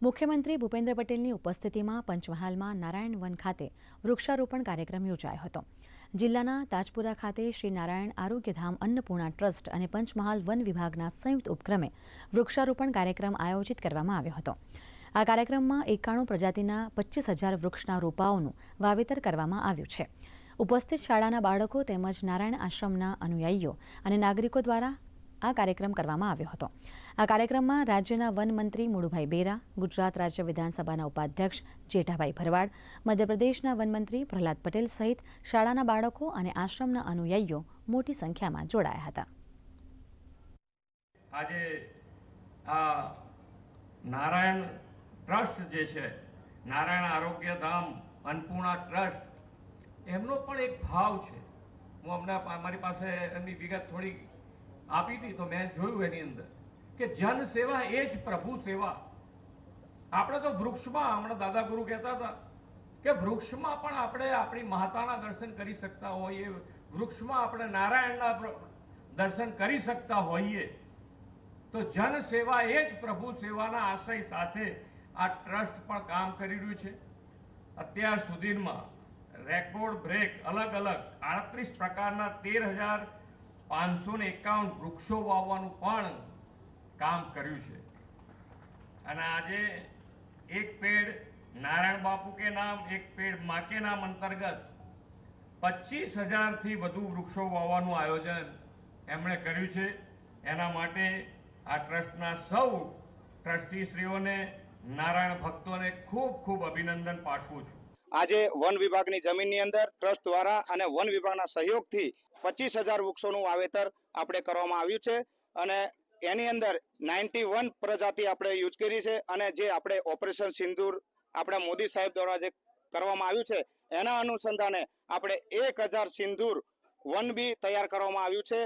મુખ્યમંત્રી ભૂપેન્દ્ર પટેલની ઉપસ્થિતિમાં પંચમહાલમાં નારાયણ વન ખાતે વૃક્ષારોપણ કાર્યક્રમ યોજાયો હતો. જિલ્લાના તાજપુરા ખાતે શ્રી નારાયણ આરોગ્યધામ અન્નપૂર્ણા ટ્રસ્ટ અને પંચમહાલ વન વિભાગના સંયુક્ત ઉપક્રમે વૃક્ષારોપણ કાર્યક્રમ આયોજિત કરવામાં આવ્યો હતો. આ કાર્યક્રમમાં એકાણું પ્રજાતિના પચીસ હજાર વૃક્ષના રોપાઓનું વાવેતર કરવામાં આવ્યું છે. ઉપસ્થિત શાળાના બાળકો તેમજ નારાયણ આશ્રમના અનુયાયીઓ અને નાગરિકો દ્વારા આ કાર્યક્રમ કરવામાં આવ્યો હતો. આ કાર્યક્રમમાં રાજ્યના વન મંત્રી મુળુભાઈ બેરા, ગુજરાત રાજ્ય વિધાનસભાના ઉપાધ્યક્ષ જેઠાભાઈ ભરવાડ, મધ્યપ્રદેશના વનમંત્રી પ્રહલાદ પટેલ સહિત શાળાના બાળકો અને આશ્રમના અનુયાયીઓ મોટી સંખ્યામાં જોડાયા હતા. આજે આ નારાયણ ટ્રસ્ટ જે છે, નારાયણ આરોગ્ય ધામ, અન્નપૂર્ણા ટ્રસ્ટ, એમનો પણ એક ભાવ છે. હું હમણાં મારી પાસે એમની વિગત થોડી આપી હતી તો મેં જોયું એની અંદર કે જન સેવા એ જ પ્રભુ સેવા. આપણે તો વૃક્ષમાં, હમણાં દાદા ગુરુ કહેતા હતા કે વૃક્ષમાં પણ આપણે આપણી માતાના દર્શન કરી શકતા હોઈએ, વૃક્ષમાં આપણે નારાયણના દર્શન કરી શકતા હોઈએ. તો જન સેવા એ જ પ્રભુ સેવાના આશય સાથે આ ટ્રસ્ટ પણ કામ કરી રહ્યું છે. અત્યાર સુધીમાં રેકોર્ડ બ્રેક અલગ અલગ આડત્રીસ પ્રકારના તેર હજાર પાંચસો ને એકાવન વૃક્ષો વાવવાનું પણ કામ કર્યું છે. અને આજે એક પેડ નારાયણ બાપુ કે નામ, એક પેડ મા નામ અંતર્ગત પચીસ હજારથી વધુ વૃક્ષો વાવવાનું આયોજન એમણે કર્યું છે. એના માટે આ ટ્રસ્ટના સૌ ટ્રસ્ટીશ્રીઓને, નારાયણ ભક્તોને ખૂબ ખૂબ અભિનંદન પાઠવું છું. આજે વન વિભાગની જમીનની અંદર ટ્રસ્ટ દ્વારા અને વન વિભાગના સહયોગથી પચીસ હજાર વૃક્ષોનું વાવેતર આપણે કરવામાં આવ્યું છે અને એની અંદર નાઇન્ટી વન પ્રજાતિ આપણે યુઝ કરી છે અને જે આપણે ઓપરેશન સિંદૂર આપણા મોદી સાહેબ દ્વારા જે કરવામાં આવ્યું છે, એના અનુસંધાને આપણે એક હજાર સિંદૂર વન બી તૈયાર કરવામાં આવ્યું છે.